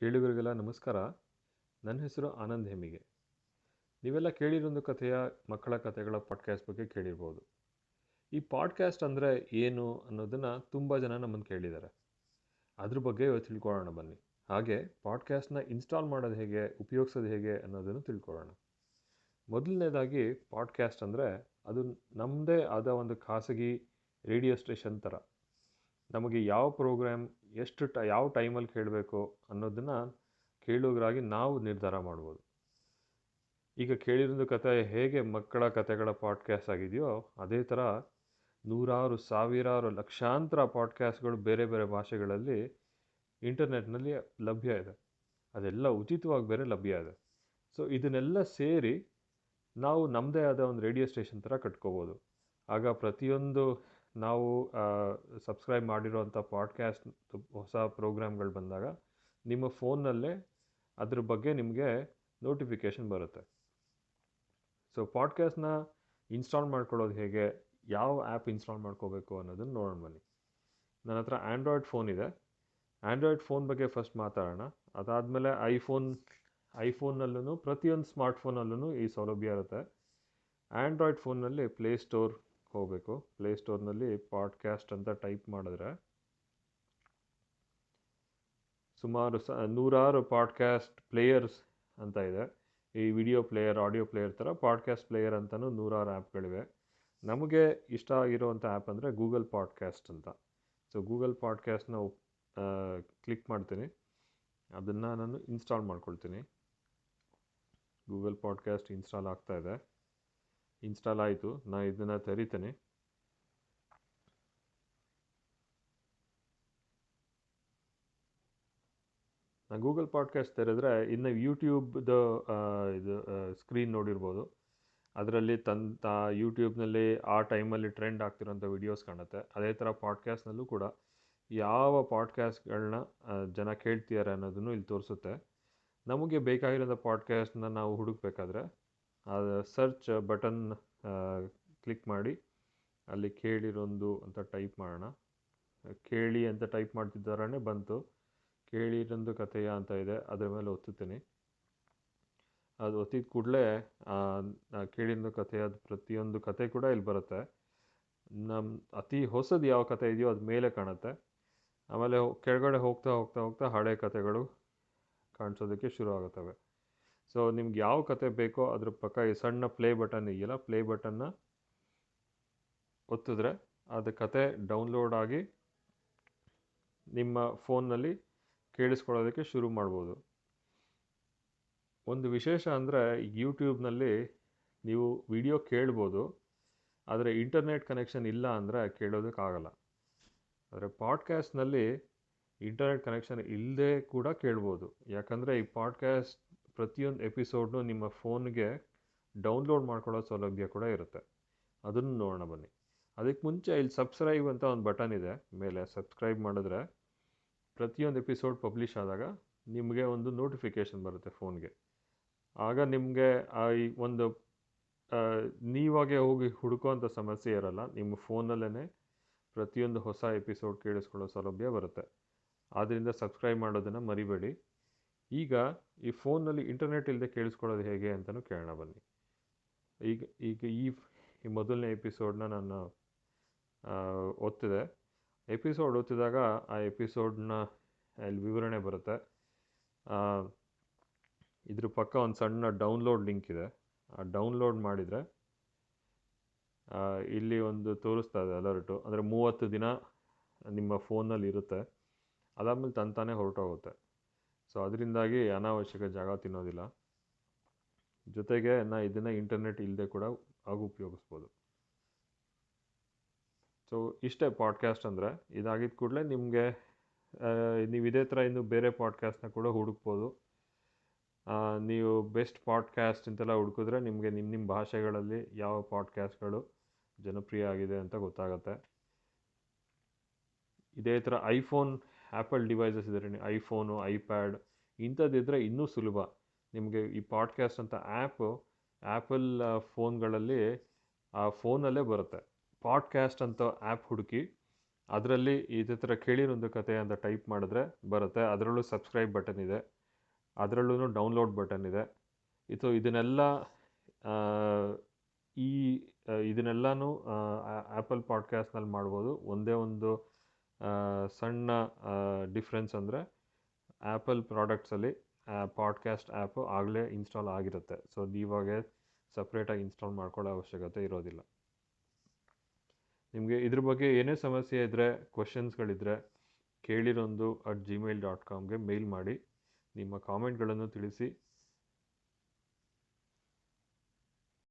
ಕೇಳುಗರಿಗೆಲ್ಲ ನಮಸ್ಕಾರ. ನನ್ನ ಹೆಸರು ಆನಂದ್ ಹೆಮಿಗೆ ನೀವೆಲ್ಲ ಕೇಳಿರೊಂದು ಕಥೆಯ ಮಕ್ಕಳ ಕಥೆಗಳ ಪಾಡ್ಕ್ಯಾಸ್ಟ್ ಬಗ್ಗೆ ಕೇಳಿರ್ಬೋದು. ಈ ಪಾಡ್ಕ್ಯಾಸ್ಟ್ ಅಂದರೆ ಏನು ಅನ್ನೋದನ್ನು ತುಂಬ ಜನ ನಮ್ಮನ್ನು ಕೇಳಿದ್ದಾರೆ. ಅದ್ರ ಬಗ್ಗೆ ತಿಳ್ಕೊಳ್ಳೋಣ ಬನ್ನಿ. ಹಾಗೆ ಪಾಡ್ಕ್ಯಾಸ್ಟ್ನ ಇನ್ಸ್ಟಾಲ್ ಮಾಡೋದು ಹೇಗೆ, ಉಪಯೋಗಿಸೋದು ಹೇಗೆ ಅನ್ನೋದನ್ನು ತಿಳ್ಕೊಳ್ಳೋಣ. ಮೊದಲನೇದಾಗಿ ಪಾಡ್ಕ್ಯಾಸ್ಟ್ ಅಂದರೆ ಅದು ನಮ್ಮದೇ ಆದ ಒಂದು ಖಾಸಗಿ ರೇಡಿಯೋ ಸ್ಟೇಷನ್ ಥರ. ನಮಗೆ ಯಾವ ಪ್ರೋಗ್ರಾಮ್ ಎಷ್ಟು ಟ, ಯಾವ ಟೈಮಲ್ಲಿ ಕೇಳಬೇಕು ಅನ್ನೋದನ್ನು ಕೇಳುಗರಾಗಿ ನಾವು ನಿರ್ಧಾರ ಮಾಡ್ಬೋದು. ಈಗ ಕೇಳಿರೋದು ಕತೆ ಹೇಗೆ ಮಕ್ಕಳ ಕತೆಗಳ ಪಾಡ್ಕ್ಯಾಸ್ಟ್ ಆಗಿದೆಯೋ, ಅದೇ ಥರ ನೂರಾರು, ಸಾವಿರಾರು, ಲಕ್ಷಾಂತರ ಪಾಡ್ಕ್ಯಾಸ್ಟ್ಗಳು ಬೇರೆ ಬೇರೆ ಭಾಷೆಗಳಲ್ಲಿ ಇಂಟರ್ನೆಟ್ನಲ್ಲಿ ಲಭ್ಯ ಇದೆ. ಅದೆಲ್ಲ ಉಚಿತವಾಗಿ ಬೇರೆ ಲಭ್ಯ ಇದೆ. ಸೊ ಇದನ್ನೆಲ್ಲ ಸೇರಿ ನಾವು ನಮ್ಮದೇ ಆದ ಒಂದು ರೇಡಿಯೋ ಸ್ಟೇಷನ್ ಥರ ಕಟ್ಕೋಬೋದು. ಆಗ ಪ್ರತಿಯೊಂದು ನಾವು ಸಬ್ಸ್ಕ್ರೈಬ್ ಮಾಡಿರೋಂಥ ಪಾಡ್ಕ್ಯಾಸ್ಟ್ ಹೊಸ ಪ್ರೋಗ್ರಾಮ್ಗಳು ಬಂದಾಗ ನಿಮ್ಮ ಫೋನ್ನಲ್ಲೇ ಅದ್ರ ಬಗ್ಗೆ ನಿಮಗೆ ನೋಟಿಫಿಕೇಷನ್ ಬರುತ್ತೆ. ಸೊ ಪಾಡ್ಕ್ಯಾಸ್ಟ್ನ ಇನ್ಸ್ಟಾಲ್ ಮಾಡ್ಕೊಳ್ಳೋದು ಹೇಗೆ, ಯಾವ ಆ್ಯಪ್ ಇನ್ಸ್ಟಾಲ್ ಮಾಡ್ಕೋಬೇಕು ಅನ್ನೋದನ್ನು ನೋಡೋಣ ಬನ್ನಿ. ನನ್ನ ಹತ್ರ ಆ್ಯಂಡ್ರಾಯ್ಡ್ ಫೋನ್ ಇದೆ. ಆ್ಯಂಡ್ರಾಯ್ಡ್ ಫೋನ್ ಬಗ್ಗೆ ಫಸ್ಟ್ ಮಾತಾಡೋಣ. ಅದಾದಮೇಲೆ ಐಫೋನ್ ಐಫೋನ್ನಲ್ಲೂ ಪ್ರತಿಯೊಂದು ಸ್ಮಾರ್ಟ್ಫೋನಲ್ಲೂ ಈ ಸೌಲಭ್ಯ ಇರುತ್ತೆ. ಆ್ಯಂಡ್ರಾಯ್ಡ್ ಫೋನ್ನಲ್ಲಿ ಪ್ಲೇಸ್ಟೋರ್ ಹೋಗಬೇಕು. ಪ್ಲೇಸ್ಟೋರ್ನಲ್ಲಿ ಪಾಡ್ಕ್ಯಾಸ್ಟ್ ಅಂತ ಟೈಪ್ ಮಾಡಿದ್ರೆ ಸುಮಾರು ಸ, ನೂರಾರು ಪಾಡ್ಕ್ಯಾಸ್ಟ್ ಪ್ಲೇಯರ್ಸ್ ಅಂತ ಇದೆ. ಈ ವಿಡಿಯೋ ಪ್ಲೇಯರ್ ಆಡಿಯೋ ಪ್ಲೇಯರ್ ಥರ ಪಾಡ್ಕ್ಯಾಸ್ಟ್ ಪ್ಲೇಯರ್ ಅಂತಲೂ ನೂರಾರು ಆ್ಯಪ್ಗಳಿವೆ ನಮಗೆ ಇಷ್ಟ ಆಗಿರೋವಂಥ ಆ್ಯಪ್ ಅಂದರೆ ಗೂಗಲ್ ಪಾಡ್ಕ್ಯಾಸ್ಟ್ ಅಂತ. ಸೊ ಗೂಗಲ್ ಪಾಡ್ಕ್ಯಾಸ್ಟ್ನ ಕ್ಲಿಕ್ ಮಾಡ್ತೀನಿ. ಅದನ್ನು ನಾನು ಇನ್ಸ್ಟಾಲ್ ಮಾಡ್ಕೊಳ್ತೀನಿ. ಗೂಗಲ್ ಪಾಡ್ಕ್ಯಾಸ್ಟ್ ಇನ್ಸ್ಟಾಲ್ ಆಗ್ತಾ ಇದೆ. ಇನ್ಸ್ಟಾಲ್ ಆಯಿತು. ನಾನು ಇದನ್ನು ತೆರಿತೀನಿ. ನಾನು ಗೂಗಲ್ ಪಾಡ್ಕಾಸ್ಟ್ ತೆರೆದ್ರೆ ಇನ್ನು ಯೂಟ್ಯೂಬ್ದು ಇದು ಸ್ಕ್ರೀನ್ ನೋಡಿರ್ಬೋದು. ಅದರಲ್ಲಿ ತಂತ ಯೂಟ್ಯೂಬ್ನಲ್ಲಿ ಆ ಟೈಮಲ್ಲಿ ಟ್ರೆಂಡ್ ಆಗ್ತಿರೋಂಥ ವಿಡಿಯೋಸ್ ಕಾಣುತ್ತೆ. ಅದೇ ಥರ ಪಾಡ್ಕ್ಯಾಸ್ಟ್ನಲ್ಲೂ ಕೂಡ ಯಾವ ಪಾಡ್ಕ್ಯಾಸ್ಟ್ಗಳನ್ನ ಜನ ಕೇಳ್ತಿದ್ದಾರೆ ಅನ್ನೋದನ್ನು ಇಲ್ಲಿ ತೋರಿಸುತ್ತೆ. ನಮಗೆ ಬೇಕಾಗಿರೋಂಥ ಪಾಡ್ಕ್ಯಾಸ್ಟ್ನ ನಾವು ಹುಡುಕಬೇಕಾದ್ರೆ ಸರ್ಚ್ ಬಟನ್ ಕ್ಲಿಕ್ ಮಾಡಿ. ಅಲ್ಲಿ ಕೇಳಿರೊಂದು ಅಂತ ಟೈಪ್ ಮಾಡೋಣ. ಕೇಳಿ ಅಂತ ಟೈಪ್ ಮಾಡ್ತಿದ್ದಾರೆ ಬಂತು. ಕೇಳಿರೊಂದು ಕಥೆಯ ಅಂತ ಇದೆ. ಅದರ ಮೇಲೆ ಒತ್ತುತ್ತೀನಿ. ಅದು ಒತ್ತಿದ ಕೂಡಲೇ ಕೇಳಿರೋ ಕಥೆಯ ಪ್ರತಿಯೊಂದು ಕತೆ ಕೂಡ ಇಲ್ಲಿ ಬರುತ್ತೆ. ನಮ್ಮ ಅತಿ ಹೊಸದು ಯಾವ ಕತೆ ಇದೆಯೋ ಅದು ಮೇಲೆ ಕಾಣುತ್ತೆ. ಆಮೇಲೆ ಕೆಳಗಡೆ ಹೋಗ್ತಾ ಹೋಗ್ತಾ ಹೋಗ್ತಾ ಹಳೆ ಕಥೆಗಳು ಕಾಣಿಸೋದಕ್ಕೆ ಶುರು ಆಗುತ್ತವೆ ಸೊ ನಿಮ್ಗೆ ಯಾವ ಕತೆ ಬೇಕೋ ಅದ್ರ ಪಕ್ಕ ಈ ಸಣ್ಣ ಪ್ಲೇ ಬಟನ್ ಇದೆಯಲ್ಲ ಪ್ಲೇ ಬಟನ್ನ ಒತ್ತಿದ್ರೆ ಅದು ಕತೆ ಡೌನ್ಲೋಡ್ ಆಗಿ ನಿಮ್ಮ ಫೋನ್ನಲ್ಲಿ ಕೇಳಿಸ್ಕೊಳ್ಳೋದಕ್ಕೆ ಶುರು ಮಾಡ್ಬೋದು. ಒಂದು ವಿಶೇಷ ಅಂದರೆ ಯೂಟ್ಯೂಬ್ನಲ್ಲಿ ನೀವು ವಿಡಿಯೋ ಕೇಳ್ಬೋದು, ಆದರೆ ಇಂಟರ್ನೆಟ್ ಕನೆಕ್ಷನ್ ಇಲ್ಲ ಅಂದರೆ ಕೇಳೋದಕ್ಕಾಗಲ್ಲ ಆದರೆ ಪಾಡ್ಕ್ಯಾಸ್ಟ್ನಲ್ಲಿ ಇಂಟರ್ನೆಟ್ ಕನೆಕ್ಷನ್ ಇಲ್ಲದೆ ಕೂಡ ಕೇಳ್ಬೋದು. ಯಾಕಂದರೆ ಈ ಪಾಡ್ಕ್ಯಾಸ್ಟ್ ಪ್ರತಿಯೊಂದು ಎಪಿಸೋಡ್ನು ನಿಮ್ಮ ಫೋನ್ಗೆ ಡೌನ್ಲೋಡ್ ಮಾಡ್ಕೊಳ್ಳೋ ಸೌಲಭ್ಯ ಕೂಡ ಇರುತ್ತೆ. ಅದನ್ನು ನೋಡೋಣ ಬನ್ನಿ. ಅದಕ್ಕೆ ಮುಂಚೆ ಇಲ್ಲಿ ಸಬ್ಸ್ಕ್ರೈಬ್ ಅಂತ ಒಂದು ಬಟನ್ ಇದೆ. ಮೇಲೆ ಸಬ್ಸ್ಕ್ರೈಬ್ ಮಾಡಿದ್ರೆ ಪ್ರತಿಯೊಂದು ಎಪಿಸೋಡ್ ಪಬ್ಲಿಷ್ ಆದಾಗ ನಿಮಗೆ ಒಂದು ನೋಟಿಫಿಕೇಷನ್ ಬರುತ್ತೆ ಫೋನ್ಗೆ ಆಗ ನಿಮಗೆ ಈ ಒಂದು ನೀವಾಗೆ ಹೋಗಿ ಹುಡುಕೋಂಥ ಸಮಸ್ಯೆ ಇರಲ್ಲ. ನಿಮ್ಮ ಫೋನಲ್ಲೇ ಪ್ರತಿಯೊಂದು ಹೊಸ ಎಪಿಸೋಡ್ ಕೇಳಿಸ್ಕೊಳ್ಳೋ ಸೌಲಭ್ಯ ಬರುತ್ತೆ. ಆದ್ದರಿಂದ ಸಬ್ಸ್ಕ್ರೈಬ್ ಮಾಡೋದನ್ನು ಮರಿಬೇಡಿ. ಈಗ ಈ ಫೋನ್ನಲ್ಲಿ ಇಂಟರ್ನೆಟ್ ಇಲ್ಲದೆ ಕೇಳಿಸ್ಕೊಳ್ಳೋದು ಹೇಗೆ ಅಂತಲೂ ಕೇಳೋಣ ಬನ್ನಿ. ಈಗ ಈಗ ಈ ಈ ಮೊದಲನೇ ಎಪಿಸೋಡನ್ನ ನಾನು ಒತ್ತಿದೆ ಎಪಿಸೋಡ್ ಒತ್ತಿದಾಗ ಆ ಎಪಿಸೋಡನ್ನ ಅಲ್ಲಿ ವಿವರಣೆ ಬರುತ್ತೆ. ಇದ್ರ ಪಕ್ಕ ಒಂದು ಸಣ್ಣ ಡೌನ್ಲೋಡ್ ಲಿಂಕ್ ಇದೆ. ಆ ಡೌನ್ಲೋಡ್ ಮಾಡಿದರೆ ಇಲ್ಲಿ ಒಂದು ತೋರಿಸ್ತಾ ಇದೆ ಅಲರ್ಟು ಅಂದರೆ ಮೂವತ್ತು ದಿನ ನಿಮ್ಮ ಫೋನಲ್ಲಿ ಇರುತ್ತೆ. ಅದಾದಮೇಲೆ ತಂತಾನೇ ಹೊರಟೋಗುತ್ತೆ. ಸೊ ಅದರಿಂದಾಗಿ ಅನಾವಶ್ಯಕ ಜಾಗ ತಿನ್ನೋದಿಲ್ಲ. ಜೊತೆಗೆ ನಾ ಇದನ್ನು ಇಂಟರ್ನೆಟ್ ಇಲ್ಲದೆ ಕೂಡ ಆಗ ಉಪಯೋಗಿಸ್ಬೋದು. ಸೊ ಇಷ್ಟೇ ಪಾಡ್ಕ್ಯಾಸ್ಟ್ ಅಂದರೆ ಇದಾಗಿದ್ದ ಕೂಡಲೇ ನಿಮಗೆ ನೀವು ಇದೇ ಥರ ಇನ್ನು ಬೇರೆ ಪಾಡ್ಕ್ಯಾಸ್ಟ್ನ ಕೂಡ ಹುಡುಕ್ಬೋದು. ನೀವು ಬೆಸ್ಟ್ ಪಾಡ್ಕ್ಯಾಸ್ಟ್ ಅಂತೆಲ್ಲ ಹುಡುಕಿದ್ರೆ ನಿಮಗೆ ನಿಮ್ಮ ನಿಮ್ಮ ಭಾಷೆಗಳಲ್ಲಿ ಯಾವ ಪಾಡ್ಕ್ಯಾಸ್ಟ್ಗಳು ಜನಪ್ರಿಯ ಆಗಿದೆ ಅಂತ ಗೊತ್ತಾಗುತ್ತೆ. ಇದೇ ಥರ ಐಫೋನ್ ಆ್ಯಪಲ್ ಡಿವೈಸಸ್ ಇದ್ದರೆ ಐಫೋನು ಐಪ್ಯಾಡ್ ಇಂಥದ್ದಿದ್ದರೆ ಇನ್ನೂ ಸುಲಭ. ನಿಮಗೆ ಈ ಪಾಡ್ಕ್ಯಾಸ್ಟ್ ಅಂತ ಆ್ಯಪು ಆ್ಯಪಲ್ ಫೋನ್ಗಳಲ್ಲಿ ಆ ಫೋನಲ್ಲೇ ಬರುತ್ತೆ. ಪಾಡ್ಕ್ಯಾಸ್ಟ್ ಅಂತ ಆ್ಯಪ್ ಹುಡುಕಿ, ಅದರಲ್ಲಿ ಇದೇ ಥರ ಕೇಳಿರೊಂದು ಕತೆ ಅಂತ ಟೈಪ್ ಮಾಡಿದ್ರೆ ಬರುತ್ತೆ. ಅದರಲ್ಲೂ ಸಬ್ಸ್ಕ್ರೈಬ್ ಬಟನ್ ಇದೆ. ಅದರಲ್ಲೂ ಡೌನ್ಲೋಡ್ ಬಟನ್ ಇದೆ. ಇದು ಇದನ್ನೆಲ್ಲ ಈ ಇದನ್ನೆಲ್ಲನೂ ಆ್ಯಪಲ್ ಪಾಡ್ಕ್ಯಾಸ್ಟ್ನಲ್ಲಿ ಮಾಡ್ಬೋದು. ಒಂದೇ ಒಂದು ಸಣ್ಣ ಡಿಫ್ರೆನ್ಸ್ ಅಂದರೆ ಆ್ಯಪಲ್ ಪ್ರಾಡಕ್ಟ್ಸಲ್ಲಿ ಪಾಡ್ಕ್ಯಾಸ್ಟ್ ಆ್ಯಪು ಆಗಲೇ ಇನ್ಸ್ಟಾಲ್ ಆಗಿರುತ್ತೆ. ಸೊ ನೀವಾಗೆ ಸಪ್ರೇಟಾಗಿ ಇನ್ಸ್ಟಾಲ್ ಮಾಡ್ಕೊಳ್ಳೋ ಅವಶ್ಯಕತೆ ಇರೋದಿಲ್ಲ. ನಿಮಗೆ ಇದ್ರ ಬಗ್ಗೆ ಏನೇ ಸಮಸ್ಯೆ ಇದ್ದರೆ ಕ್ವಶನ್ಸ್ಗಳಿದ್ದರೆ ಕೇಳಿರೊಂದು ಅಟ್ ಜಿಮೇಲ್ ಡಾಟ್ ಕಾಮ್ಗೆ ಮೇಲ್ ಮಾಡಿ, ನಿಮ್ಮ ಕಾಮೆಂಟ್ಗಳನ್ನು ತಿಳಿಸಿ